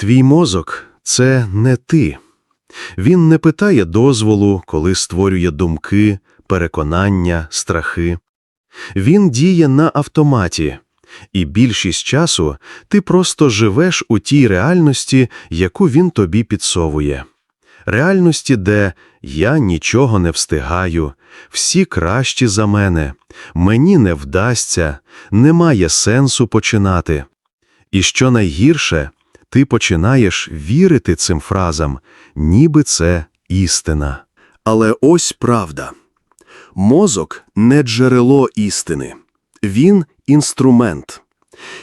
Твій мозок це не ти. Він не питає дозволу, коли створює думки, переконання, страхи. Він діє на автоматі, і більшість часу ти просто живеш у тій реальності, яку він тобі підсовує. Реальності, де я нічого не встигаю, всі кращі за мене, мені не вдасться, немає сенсу починати. І що найгірше, ти починаєш вірити цим фразам, ніби це істина. Але ось правда. Мозок не джерело істини. Він інструмент.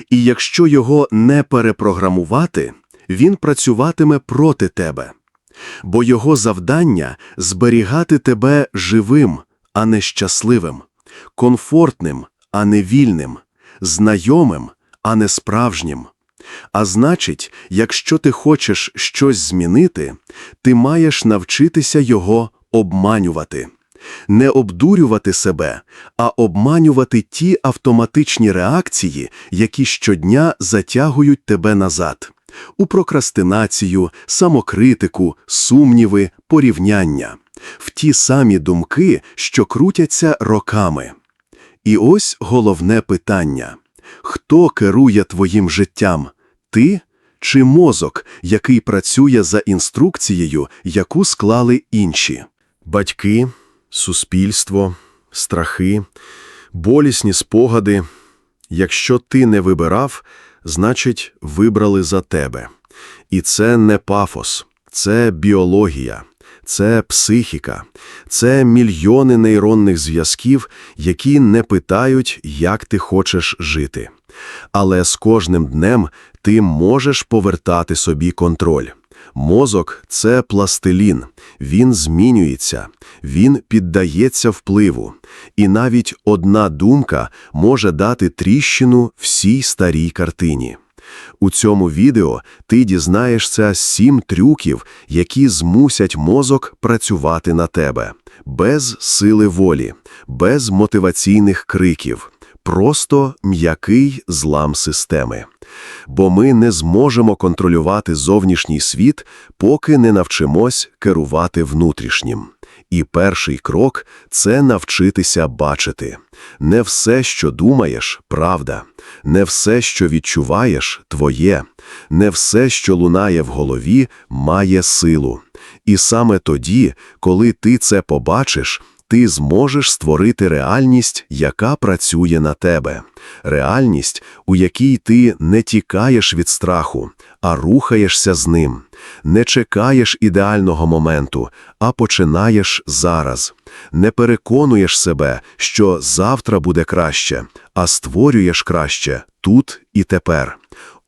І якщо його не перепрограмувати, він працюватиме проти тебе. Бо його завдання – зберігати тебе живим, а не щасливим, комфортним, а не вільним, знайомим, а не справжнім. А значить, якщо ти хочеш щось змінити, ти маєш навчитися його обманювати. Не обдурювати себе, а обманювати ті автоматичні реакції, які щодня затягують тебе назад. У прокрастинацію, самокритику, сумніви, порівняння. В ті самі думки, що крутяться роками. І ось головне питання. Хто керує твоїм життям? Ти чи мозок, який працює за інструкцією, яку склали інші? Батьки, суспільство, страхи, болісні спогади. Якщо ти не вибирав, значить, вибрали за тебе. І це не пафос, це біологія, це психіка, це мільйони нейронних зв'язків, які не питають, як ти хочеш жити. Але з кожним днем ти можеш повертати собі контроль. Мозок – це пластилін, він змінюється, він піддається впливу, і навіть одна думка може дати тріщину всій старій картині. У цьому відео ти дізнаєшся сім трюків, які змусять мозок працювати на тебе, без сили волі, без мотиваційних криків, просто м'який злам системи. Бо ми не зможемо контролювати зовнішній світ, поки не навчимось керувати внутрішнім. І перший крок – це навчитися бачити. Не все, що думаєш – правда. Не все, що відчуваєш – твоє. Не все, що лунає в голові – має силу. І саме тоді, коли ти це побачиш – ти зможеш створити реальність, яка працює на тебе. Реальність, у якій ти не тікаєш від страху, а рухаєшся з ним. Не чекаєш ідеального моменту, а починаєш зараз. Не переконуєш себе, що завтра буде краще, а створюєш краще тут і тепер.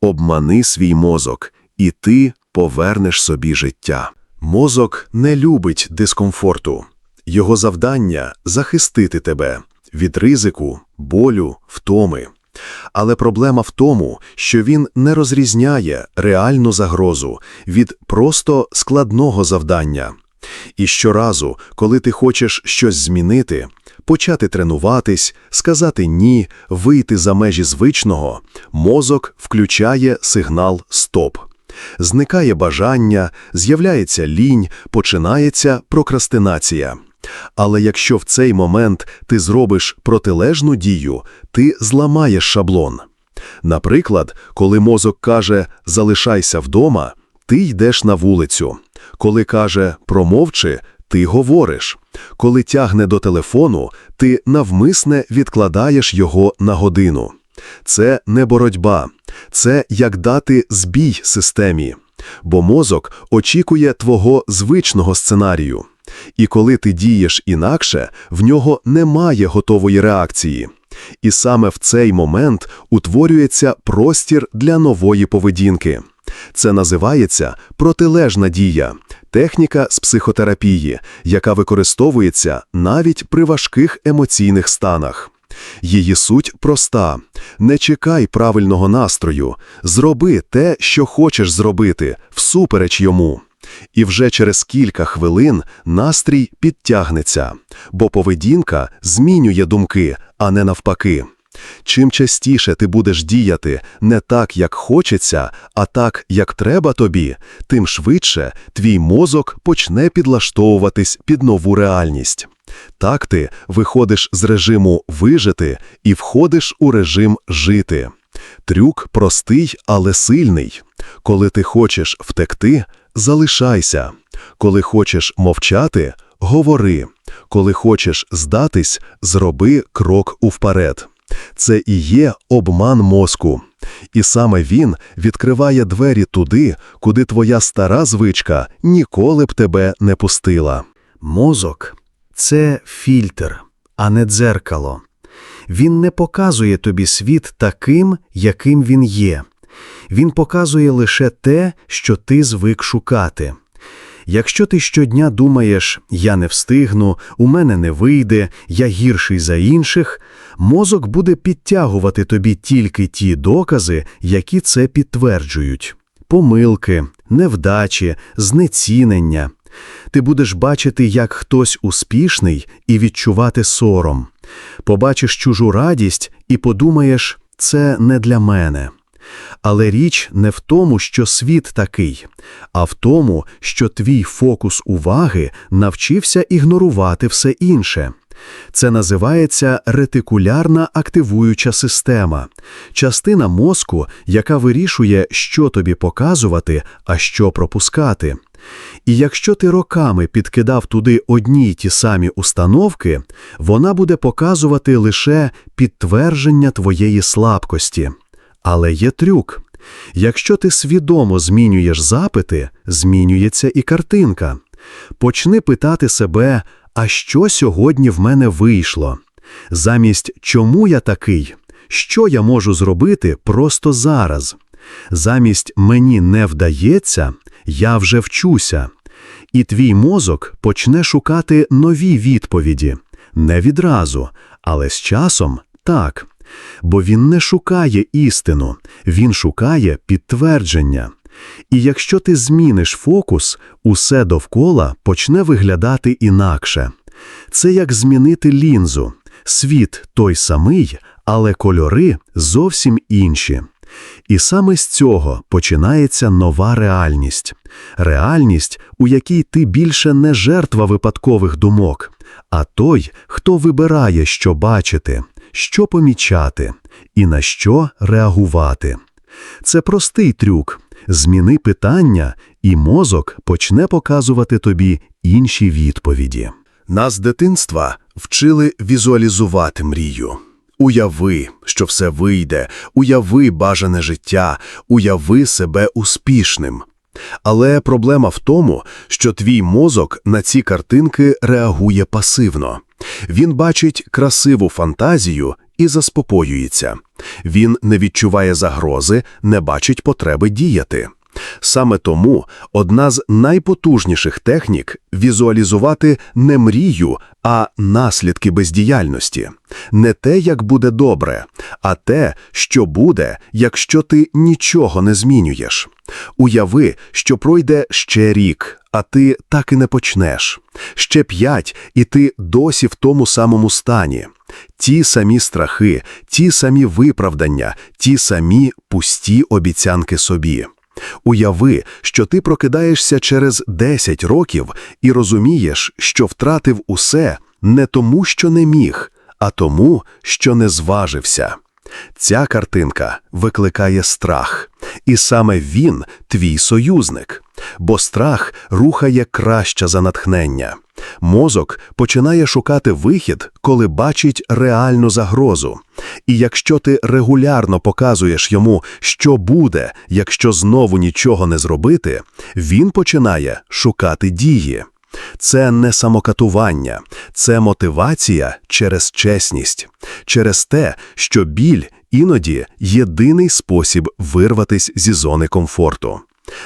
Обмани свій мозок, і ти повернеш собі життя. Мозок не любить дискомфорту. Його завдання – захистити тебе від ризику, болю, втоми. Але проблема в тому, що він не розрізняє реальну загрозу від просто складного завдання. І щоразу, коли ти хочеш щось змінити, почати тренуватись, сказати «ні», вийти за межі звичного, мозок включає сигнал «стоп». Зникає бажання, з'являється лінь, починається прокрастинація. Але якщо в цей момент ти зробиш протилежну дію, ти зламаєш шаблон. Наприклад, коли мозок каже «залишайся вдома», ти йдеш на вулицю. Коли каже «промовчи», ти говориш. Коли тягне до телефону, ти навмисне відкладаєш його на годину. Це не боротьба, це як дати збій системі. Бо мозок очікує твого звичного сценарію. І коли ти дієш інакше, в нього немає готової реакції. І саме в цей момент утворюється простір для нової поведінки. Це називається протилежна дія, техніка з психотерапії, яка використовується навіть при важких емоційних станах. Її суть проста: не чекай правильного настрою, зроби те, що хочеш зробити, всупереч йому. І вже через кілька хвилин настрій підтягнеться, бо поведінка змінює думки, а не навпаки. Чим частіше ти будеш діяти не так, як хочеться, а так, як треба тобі, тим швидше твій мозок почне підлаштовуватись під нову реальність. Так ти виходиш з режиму «вижити» і входиш у режим «жити». Трюк простий, але сильний. Коли ти хочеш втекти, залишайся. Коли хочеш мовчати, говори. Коли хочеш здатись, зроби крок уперед. Це і є обман мозку. І саме він відкриває двері туди, куди твоя стара звичка ніколи б тебе не пустила. Мозок це фільтр, а не дзеркало. Він не показує тобі світ таким, яким він є. Він показує лише те, що ти звик шукати. Якщо ти щодня думаєш «я не встигну, у мене не вийде, я гірший за інших», мозок буде підтягувати тобі тільки ті докази, які це підтверджують. Помилки, невдачі, знецінення. Ти будеш бачити, як хтось успішний і відчувати сором. Побачиш чужу радість і подумаєш «це не для мене». Але річ не в тому, що світ такий, а в тому, що твій фокус уваги навчився ігнорувати все інше. Це називається ретикулярна активуюча система, частина мозку, яка вирішує, що тобі показувати, а що пропускати. І якщо ти роками підкидав туди одні й ті самі установки, вона буде показувати лише підтвердження твоєї слабкості. Але є трюк. Якщо ти свідомо змінюєш запити, змінюється і картинка. Почни питати себе, а що сьогодні в мене вийшло? Замість «чому я такий?» Що я можу зробити просто зараз? Замість «мені не вдається» я вже вчуся. І твій мозок почне шукати нові відповіді. Не відразу, але з часом так. Бо він не шукає істину, він шукає підтвердження. І якщо ти зміниш фокус, усе довкола почне виглядати інакше. Це як змінити лінзу. Світ той самий, але кольори зовсім інші. І саме з цього починається нова реальність. Реальність, у якій ти більше не жертва випадкових думок, а той, хто вибирає, що бачити, що помічати і на що реагувати. Це простий трюк. Зміни питання, і мозок почне показувати тобі інші відповіді. Нас з дитинства вчили візуалізувати мрію. Уяви, що все вийде, уяви бажане життя, уяви себе успішним. Але проблема в тому, що твій мозок на ці картинки реагує пасивно. Він бачить красиву фантазію і заспокоюється. Він не відчуває загрози, не бачить потреби діяти. Саме тому одна з найпотужніших технік візуалізувати не мрію, а наслідки бездіяльності. Не те, як буде добре, а те, що буде, якщо ти нічого не змінюєш. Уяви, що пройде ще рік, а ти так і не почнеш. Ще п'ять, і ти досі в тому самому стані. Ті самі страхи, ті самі виправдання, ті самі пусті обіцянки собі. Уяви, що ти прокидаєшся через 10 років і розумієш, що втратив усе не тому, що не міг, а тому, що не зважився. Ця картинка викликає страх, і саме він твій союзник, бо страх рухає краще за натхнення. Мозок починає шукати вихід, коли бачить реальну загрозу. І якщо ти регулярно показуєш йому, що буде, якщо знову нічого не зробити, він починає шукати дії. Це не самокатування, це мотивація через чесність, через те, що біль іноді єдиний спосіб вирватись зі зони комфорту.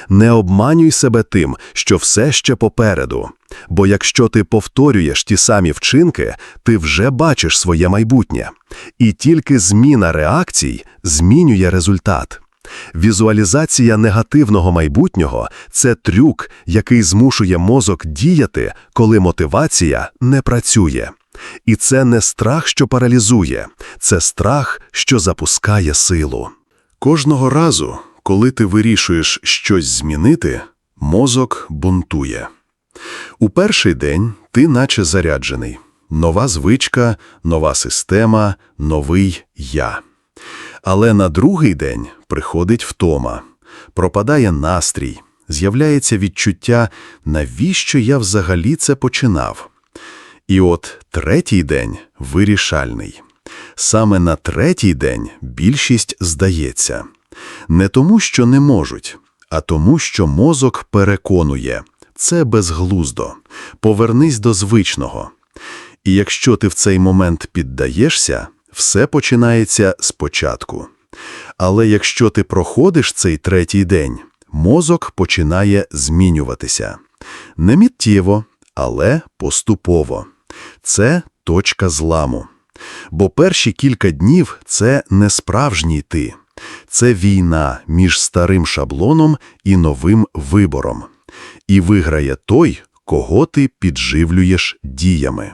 Не обманюй себе тим, що все ще попереду. Бо якщо ти повторюєш ті самі вчинки, ти вже бачиш своє майбутнє. І тільки зміна реакцій змінює результат. Візуалізація негативного майбутнього це трюк, який змушує мозок діяти, коли мотивація не працює. І це не страх, що паралізує, це страх, що запускає силу. Кожного разу, коли ти вирішуєш щось змінити, мозок бунтує. У перший день ти наче заряджений. Нова звичка, нова система, новий «я». Але на другий день приходить втома, пропадає настрій, з'являється відчуття, навіщо я взагалі це починав. І от третій день вирішальний. Саме на третій день більшість здається. Не тому, що не можуть, а тому, що мозок переконує – це безглуздо, повернись до звичного. І якщо ти в цей момент піддаєшся, все починається спочатку. Але якщо ти проходиш цей третій день, мозок починає змінюватися. Не миттєво, але поступово. Це точка зламу. Бо перші кілька днів – це не справжній ти. Це війна між старим шаблоном і новим вибором. І виграє той, кого ти підживлюєш діями.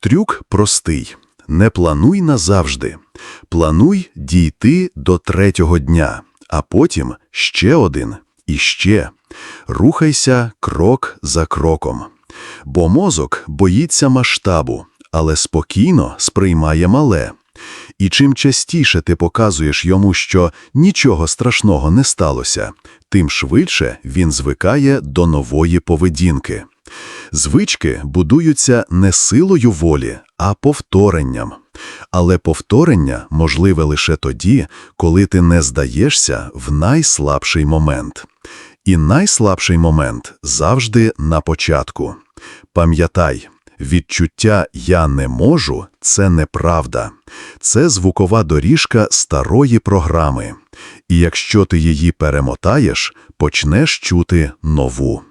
Трюк простий. Не плануй назавжди. Плануй дійти до третього дня, а потім ще один і ще. Рухайся крок за кроком. Бо мозок боїться масштабу, але спокійно сприймає мале. І чим частіше ти показуєш йому, що нічого страшного не сталося, тим швидше він звикає до нової поведінки. Звички будуються не силою волі, а повторенням. Але повторення можливе лише тоді, коли ти не здаєшся в найслабший момент. І найслабший момент завжди на початку. Пам'ятай, відчуття «я не можу» – це неправда. Це звукова доріжка старої програми. І якщо ти її перемотаєш, почнеш чути нову.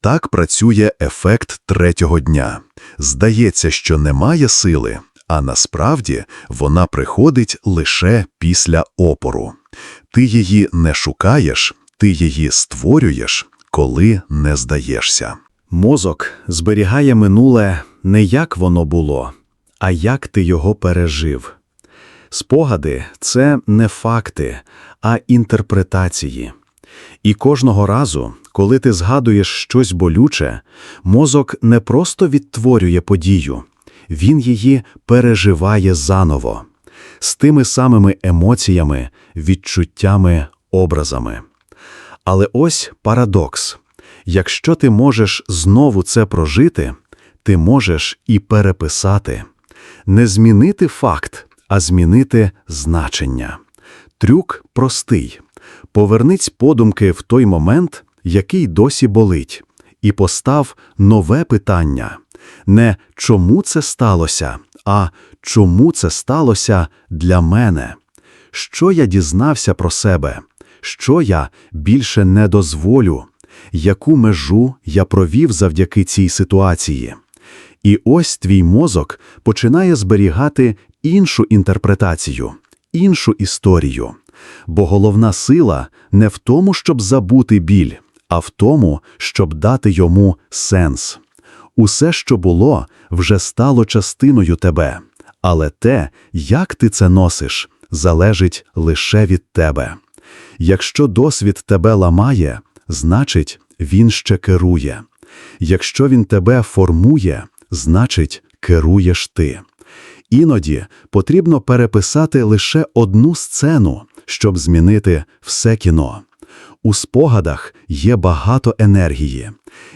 Так працює ефект третього дня. Здається, що немає сили, а насправді вона приходить лише після опору. Ти її не шукаєш, ти її створюєш, коли не здаєшся. Мозок зберігає минуле не як воно було, а як ти його пережив. Спогади – це не факти, а інтерпретації. І кожного разу, коли ти згадуєш щось болюче, мозок не просто відтворює подію, він її переживає заново, з тими самими емоціями, відчуттями, образами. Але ось парадокс. Якщо ти можеш знову це прожити, ти можеш і переписати. Не змінити факт, а змінити значення. Трюк простий. Повернись подумки в той момент, який досі болить, і постав нове питання. Не «чому це сталося?», а «чому це сталося для мене?». Що я дізнався про себе? Що я більше не дозволю? Яку межу я провів завдяки цій ситуації? І ось твій мозок починає зберігати іншу інтерпретацію, іншу історію. Бо головна сила не в тому, щоб забути біль, а в тому, щоб дати йому сенс. Усе, що було, вже стало частиною тебе, але те, як ти це носиш, залежить лише від тебе. Якщо досвід тебе ламає, значить, він ще керує. Якщо він тебе формує, значить, керуєш ти. Іноді потрібно переписати лише одну сцену, щоб змінити все кіно. У спогадах є багато енергії,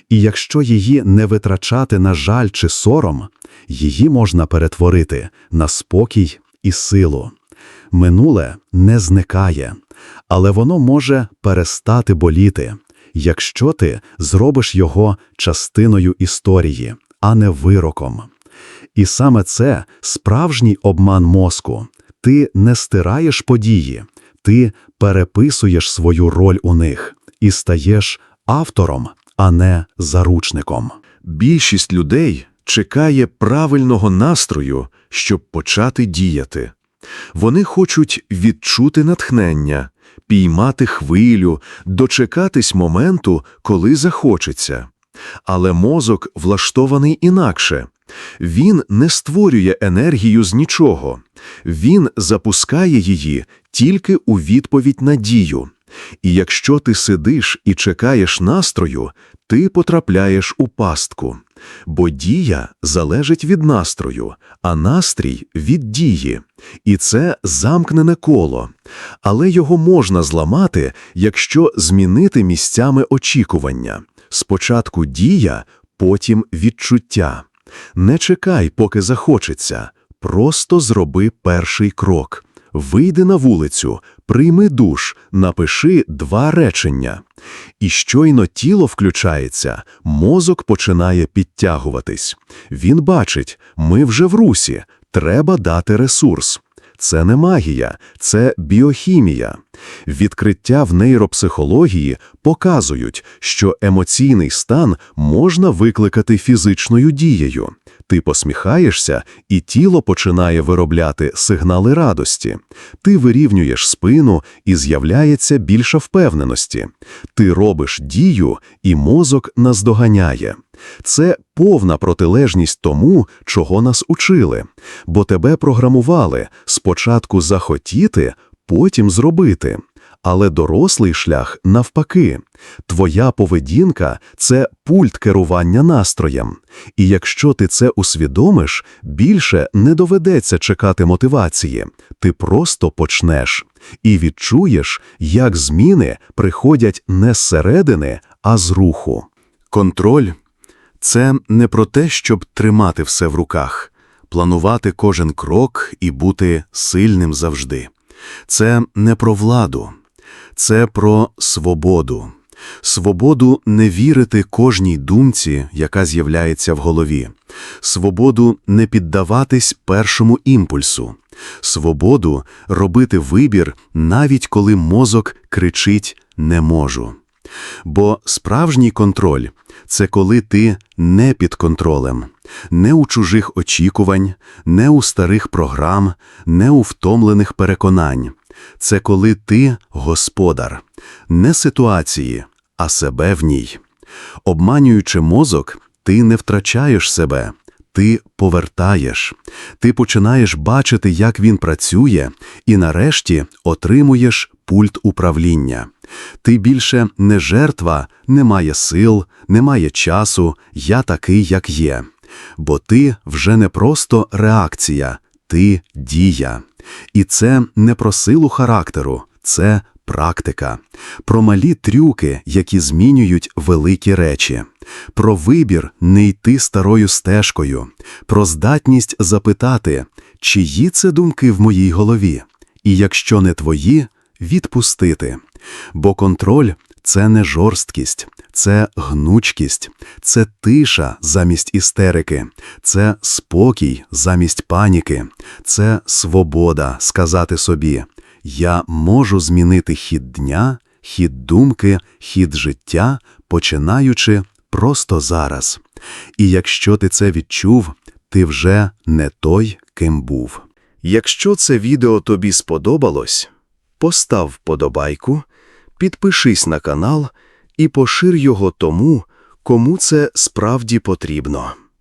і якщо її не витрачати на жаль чи сором, її можна перетворити на спокій і силу. Минуле не зникає, але воно може перестати боліти, якщо ти зробиш його частиною історії, а не вироком. І саме це справжній обман мозку. Ти не стираєш події, ти переписуєш свою роль у них і стаєш автором, а не заручником. Більшість людей чекає правильного настрою, щоб почати діяти. Вони хочуть відчути натхнення, піймати хвилю, дочекатись моменту, коли захочеться. Але мозок влаштований інакше. Він не створює енергію з нічого. Він запускає її тільки у відповідь на дію. І якщо ти сидиш і чекаєш настрою, ти потрапляєш у пастку. Бо дія залежить від настрою, а настрій – від дії. І це замкнене коло. Але його можна зламати, якщо змінити місцями очікування. Спочатку дія, потім відчуття. Не чекай, поки захочеться. Просто зроби перший крок. Вийди на вулицю, прийми душ, напиши два речення. І щойно тіло включається, мозок починає підтягуватись. Він бачить, ми вже в русі, треба дати ресурс. Це не магія, це біохімія. Відкриття в нейропсихології показують, що емоційний стан можна викликати фізичною дією. Ти посміхаєшся, і тіло починає виробляти сигнали радості. Ти вирівнюєш спину, і з'являється більша впевненості. Ти робиш дію, і мозок наздоганяє. Це повна протилежність тому, чого нас учили. Бо тебе програмували спочатку захотіти, потім зробити. Але дорослий шлях навпаки. Твоя поведінка – це пульт керування настроєм. І якщо ти це усвідомиш, більше не доведеться чекати мотивації. Ти просто почнеш. І відчуєш, як зміни приходять не зсередини, а з руху. Контроль – це не про те, щоб тримати все в руках, планувати кожен крок і бути сильним завжди. Це не про владу. Це про свободу. Свободу не вірити кожній думці, яка з'являється в голові. Свободу не піддаватись першому імпульсу. Свободу робити вибір, навіть коли мозок кричить «не можу». Бо справжній контроль – це коли ти не під контролем, не у чужих очікувань, не у старих програм, не у втомлених переконань. Це коли ти господар, не ситуації, а себе в ній. Обманюючи мозок, ти не втрачаєш себе, ти повертаєш. Ти починаєш бачити, як він працює, і нарешті отримуєш пульт управління. Ти більше не жертва, немає сил, немає часу, я такий, як є. Бо ти вже не просто реакція, ти дія. І це не про силу характеру, це практика, про малі трюки, які змінюють великі речі, про вибір не йти старою стежкою, про здатність запитати, чиї це думки в моїй голові, і якщо не твої, відпустити. Бо контроль це не жорсткість, це гнучкість, це тиша замість істерики, це спокій замість паніки, це свобода сказати собі «Я можу змінити хід дня, хід думки, хід життя, починаючи просто зараз. І якщо ти це відчув, ти вже не той, ким був. Якщо це відео тобі сподобалось, постав вподобайку, підпишись на канал і пошир його тому, кому це справді потрібно.